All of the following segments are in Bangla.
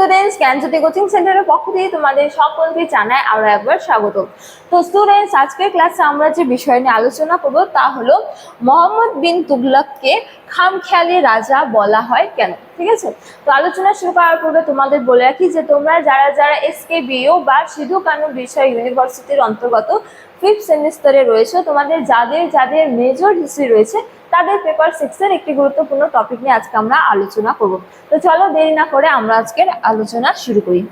স্টুডেন্টস জ্ঞানজ্যোতি কোচিং সেন্টারের পক্ষ থেকে তোমাদের সকলকে জানাই আরও একবার স্বাগত তো স্টুডেন্টস আজকের ক্লাসে আমরা যে বিষয় নিয়ে আলোচনা করব তা হলো মোহাম্মদ বিন তুগলককে খামখেয়ালি রাজা বলা হয় কেন? ঠিক আছে? তো আলোচনা শুরু করার পূর্বে তোমাদের বলে রাখি যে তোমরা যারা যারা এসকে বিও বা সিধু কানু বিষয় ইউনিভার্সিটির অন্তর্গত ফিফথ সেমিস্টারে রয়েছে, তোমাদের যাদের যাদের মেজর হিস্ট্রি রয়েছে, তাদের পেপার সিক্সের একটি গুরুত্বপূর্ণ টপিক নিয়ে আজকে আমরা আলোচনা করব। তো চলো দেরি না করে আমরা আজকের আলোচনা শুরু করি।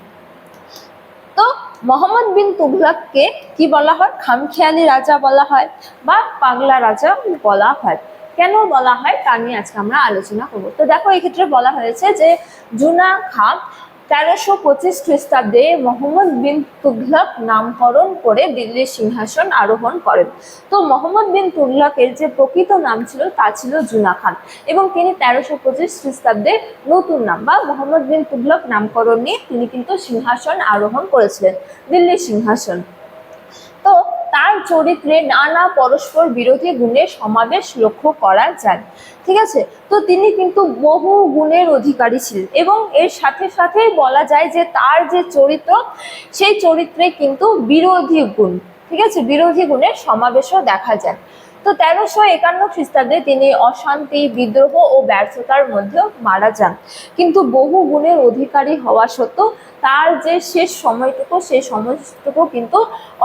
তো মোহাম্মদ বিন তুগলককে কি বলা হয়? খামখেয়ালি রাজা বলা হয় বা পাগলা রাজা বলা হয়। কেন বলা হয় তা নিয়ে আজকে আমরা আলোচনা করব। তো দেখো এক্ষেত্রে বলা হয়েছে যে জুনা খাম তেরোশো পঁচিশ খ্রিস্টাব্দে মোহাম্মদ বিন তুগলক নামকরণ করে দিল্লির সিংহাসন আরোহণ করেন। তো মোহাম্মদ বিন তুগলকের যে প্রকৃত নাম ছিল, তা ছিল জুনা খান এবং তিনি তেরোশো পঁচিশ খ্রিস্টাব্দে নতুন নাম বা মোহাম্মদ বিন তুগলক নামকরণ নিয়ে তিনি কিন্তু সিংহাসন আরোহণ করেছিলেন, দিল্লির সিংহাসন। তার চরিত্রে নানা পরস্পর বিরোধী গুণের সমাবেশ লক্ষ্য করা যায়। ঠিক আছে? তো তিনি কিন্তু বহু গুণের অধিকারী ছিলেন এবং এর সাথে সাথে বলা যায় যে তার যে চরিত্র, সেই চরিত্রে কিন্তু বিরোধী গুণ, ঠিক আছে? বিরোধী গুণের সমাবেশও দেখা যায়। তো তেরোশো একান্ন খ্রিস্টাব্দে তিনি অশান্তি, বিদ্রোহ ও ব্যর্থতার মধ্যেও মারা যান। কিন্তু বহু গুণের অধিকারী হওয়া সত্ত্বেও তার যে শেষ সময়টুকু সেই সময়টুকু কিন্তু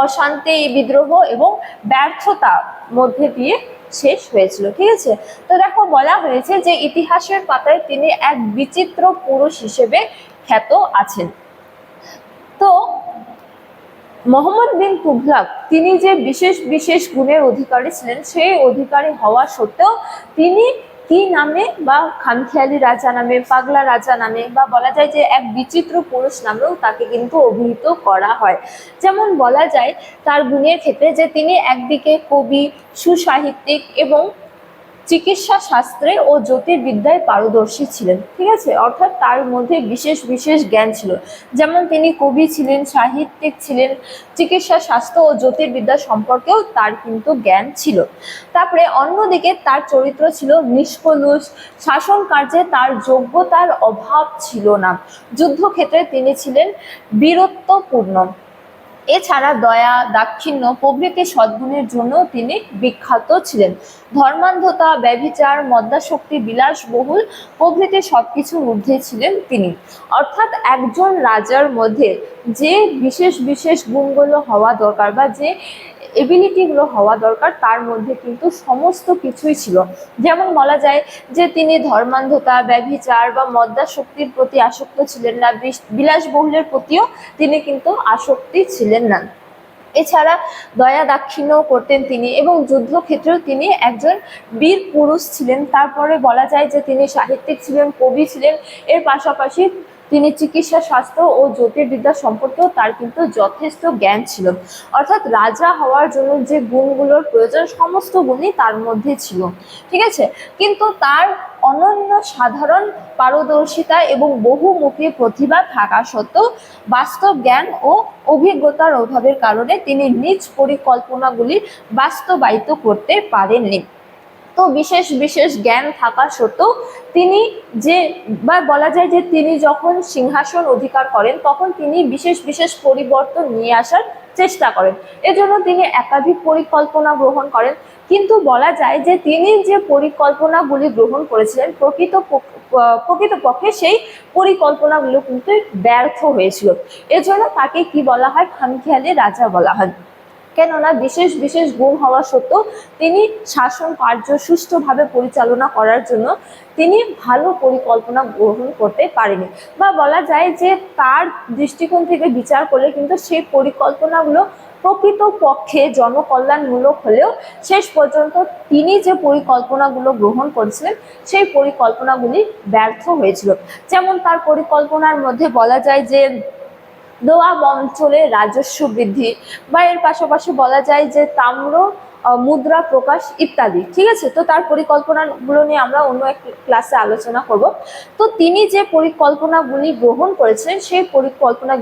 অশান্তি, বিদ্রোহ এবং ব্যর্থতা মধ্যে দিয়ে শেষ হয়েছিল, ঠিক আছে? তো দেখো, বলা হয়েছে যে ইতিহাসের পাতায় তিনি এক বিচিত্র পুরুষ হিসেবে খ্যাত আছেন। তো মোহাম্মদ বিন তুঘলক, তিনি যে বিশেষ বিশেষ গুণের অধিকারী ছিলেন, সেই অধিকারী হওয়া সত্ত্বেও তিনি কি নামে বা খামখেয়ালি রাজা নামে, পাগলা রাজা নামে বা বলা যায় যে এক বিচিত্র পুরুষ নামেও তাকে কিন্তু অভিহিত করা হয়। যেমন বলা যায় তার গুণের ক্ষেত্রে যে তিনি একদিকে কবি, সুসাহিত্যিক এবং চিকিৎসা শাস্ত্রে ও জ্যোতির্বিদ্যায় পারদর্শী ছিলেন, ঠিক আছে? অর্থাৎ তার মধ্যে বিশেষ বিশেষ জ্ঞান ছিল। যেমন তিনি কবি ছিলেন, সাহিত্যিক ছিলেন, চিকিৎসা স্বাস্থ্য ও জ্যোতির্বিদ্যা সম্পর্কেও তার কিন্তু জ্ঞান ছিল। তারপরে অন্যদিকে তার চরিত্র ছিল নিষ্কলুষ। শাসন কার্যে তার যোগ্যতার অভাব ছিল না। যুদ্ধক্ষেত্রে তিনি ছিলেন বীরত্বপূর্ণ। এছাড়া দয়া, দাক্ষিণ্য প্রভৃতি সদ্গুণের জন্য তিনি বিখ্যাত ছিলেন। ধর্মান্ধতা, ব্যভিচার মদ্যাশক্তি বিলাসবহুল প্রভৃতি সবকিছুর ঊর্ধ্বে ছিলেন তিনি। অর্থাৎ একজন রাজার মধ্যে যে বিশেষ বিশেষ গুণগুলো হওয়া দরকার বা যে এবিলিটিগুলো হওয়া দরকার, তার মধ্যে কিন্তু সমস্ত কিছুই ছিল। যেমন বলা যায় যে তিনি ধর্মান্ধতা, ব্যভিচার বা মদ্যাশক্তির প্রতি আসক্ত ছিলেন না বিলাসবহুলের প্রতিও তিনি কিন্তু আসক্তি ছিলেন না। এছাড়া দয়া দাক্ষিণ্য করতেন তিনি এবং যুদ্ধক্ষেত্রেও তিনি একজন বীর পুরুষ ছিলেন। তারপরে বলা যায় যে তিনি সাহিত্যিক ছিলেন, কবি ছিলেন। এর পাশাপাশি তিনি চিকিৎসা, স্বাস্থ্য ও জ্যোতির্বিদ্যা সম্পর্কেও তার কিন্তু যথেষ্ট জ্ঞান ছিল। অর্থাৎ রাজা হওয়ার জন্য যে গুণগুলোর প্রয়োজন, সমস্ত গুণই তার মধ্যে ছিল। ঠিক আছে? কিন্তু তার অনন্য সাধারণ পারদর্শিতা এবং বহুমুখী প্রতিভা থাকা সত্ত্বেও বাস্তব জ্ঞান ও অভিজ্ঞতার অভাবের কারণে তিনি নিজ পরিকল্পনাগুলি বাস্তবায়িত করতে পারেননি। তো বিশেষ বিশেষ জ্ঞান থাকা সত্ত্বেও তিনি যে, বা বলা যায় যে তিনি যখন সিংহাসন অধিকার করেন, তখন তিনি বিশেষ বিশেষ পরিবর্তন নিয়ে আসার চেষ্টা করেন। এজন্য তিনি একাধিক পরিকল্পনা গ্রহণ করেন। কিন্তু বলা যায় যে তিনি যে পরিকল্পনাগুলি গ্রহণ করেছিলেন, প্রকৃত প্রকৃতপক্ষে সেই পরিকল্পনাগুলো কিন্তু ব্যর্থ হয়েছিল। এজন্য তাকে কি বলা হয়? খামখেয়ালি রাজা বলা হয়। কেননা বিশেষ বিশেষ গুণ হওয়া সত্ত্বেও তিনি শাসন কার্য সুষ্ঠুভাবে পরিচালনা করার জন্য তিনি ভালো পরিকল্পনা গ্রহণ করতে পারেনি। বা বলা যায় যে তার দৃষ্টিকোণ থেকে বিচার করলে কিন্তু সেই পরিকল্পনাগুলো প্রকৃত পক্ষে জনকল্যাণমূলক হলেও শেষ পর্যন্ত তিনি যে পরিকল্পনাগুলো গ্রহণ করেছিলেন, সেই পরিকল্পনাগুলি ব্যর্থ হয়েছিল। যেমন তার পরিকল্পনার মধ্যে বলা যায় যে দোয়াব অঞ্চলে রাজস্ব বৃদ্ধি বা এর পাশাপাশি বলা যায় যে তাম্র মুদ্রা প্রকাশ ইত্যাদি। ঠিক আছে? তো তার পরিকল্পনাগুলো নিয়ে আমরা অন্য এক ক্লাসে আলোচনা করব। তো তিনি যে পরিকল্পনাগুলি গ্রহণ করেছিলেন, সেই পরিকল্পনা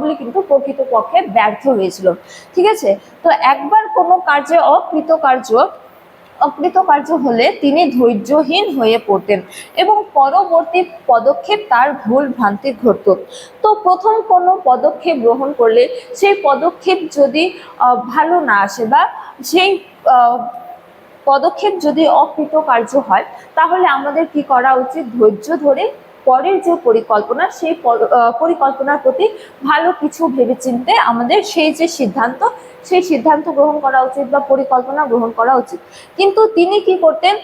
গুলি কিন্তু প্রকৃতপক্ষে ব্যর্থ হয়েছিল। ঠিক আছে? তো একবার কোনো কার্যে অকৃতকার্য অকৃতকার্য হলে তিনি ধৈর্যহীন হয়ে পড়তেন এবং পরবর্তী পদক্ষেপ তার ভুল ভ্রান্তি ঘটত। তো প্রথম কোনো পদক্ষেপ গ্রহণ করলে সেই পদক্ষেপ যদি ভালো না আসে বা সেই পদক্ষেপ যদি অকৃতকার্য হয়, তাহলে আমাদের কি করা উচিত? ধৈর্য ধরে পরের যে পরিকল্পনা, সেই পর- পরিকল্পনার প্রতি ভালো কিছু ভেবেচিন্তে আমাদের সেই যে সিদ্ধান্ত, সেই সিদ্ধান্ত গ্রহণ করা উচিত বা পরিকল্পনা গ্রহণ করা উচিত। কিন্তু তিনি কি করতেন?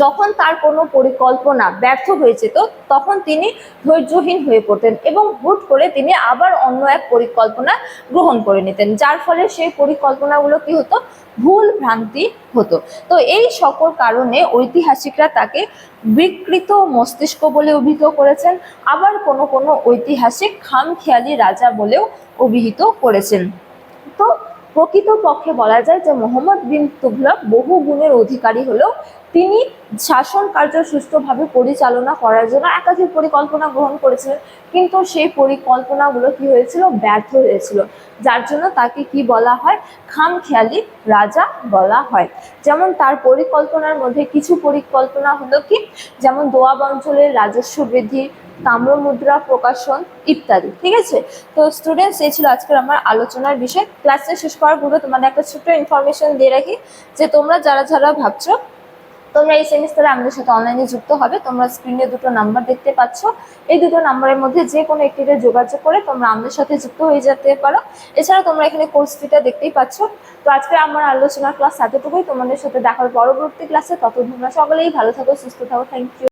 যখন তার কোনো পরিকল্পনা ব্যর্থ হয়ে যেত তখন তিনি ধৈর্যহীন হয়ে পড়তেন এবং হুট করে তিনি আবার অন্য এক পরিকল্পনা গ্রহণ করে নিতেন, যার ফলে সেই পরিকল্পনাগুলো কি হতো? ভুল ভ্রান্তি হতো। তো এই সকল কারণে ঐতিহাসিকরা তাকে বিকৃত মস্তিষ্ক বলে অভিহিত করেছেন, আবার কোনো কোনো ঐতিহাসিক খামখেয়ালি রাজা বলেও অভিহিত করেছেন। তো প্রকৃতপক্ষে বলা যায় যে মোহাম্মদ বিন তুঘলক বহু গুণের অধিকারী হলেও তিনি শাসন কার্য সুষ্ঠুভাবে পরিচালনা করার জন্য একাধিক পরিকল্পনা গ্রহণ করেছিলেন। কিন্তু সেই পরিকল্পনাগুলো কি হয়েছিল? ব্যর্থ হয়েছিল। যার জন্য তাকে কি বলা হয়? খামখেয়ালি রাজা বলা হয়। যেমন তার পরিকল্পনার মধ্যে কিছু পরিকল্পনা হলো কি? যেমন দোয়াব অঞ্চলের রাজস্ব বৃদ্ধি তাম্র মুদ্রা প্রকাশন ইত্যাদি, ঠিক আছে? তো স্টুডেন্টস এই ছিল আজকের আমার আলোচনার বিষয়। ক্লাসে শেষ করার পূর্বে তোমাদের একটা ছোট্ট ইনফরমেশন দিয়ে রাখি যে তোমরা যারা যারা ভাবছ, তোমরা এই সেমিস্টারে আমাদের সাথে অনলাইনে যুক্ত হবে। তোমরা স্ক্রিনে দুটো নাম্বার দেখতে পাচ্ছ। এই দুটো নাম্বারের মধ্যে যে কোনো একটিতে যোগাযোগ করে তোমরা আমাদের সাথে যুক্ত হয়ে যেতে পারো। এছাড়া তোমরা এখানে কোর্স ফিটা দেখতেই পাচ্ছ। তো আজকে আমার আলোচনার ক্লাস এতটুকুই। তোমাদের সাথে দেখার পরবর্তী ক্লাসে তত তোমরা সকলেই ভালো থাকো, সুস্থ থাকো। Thank you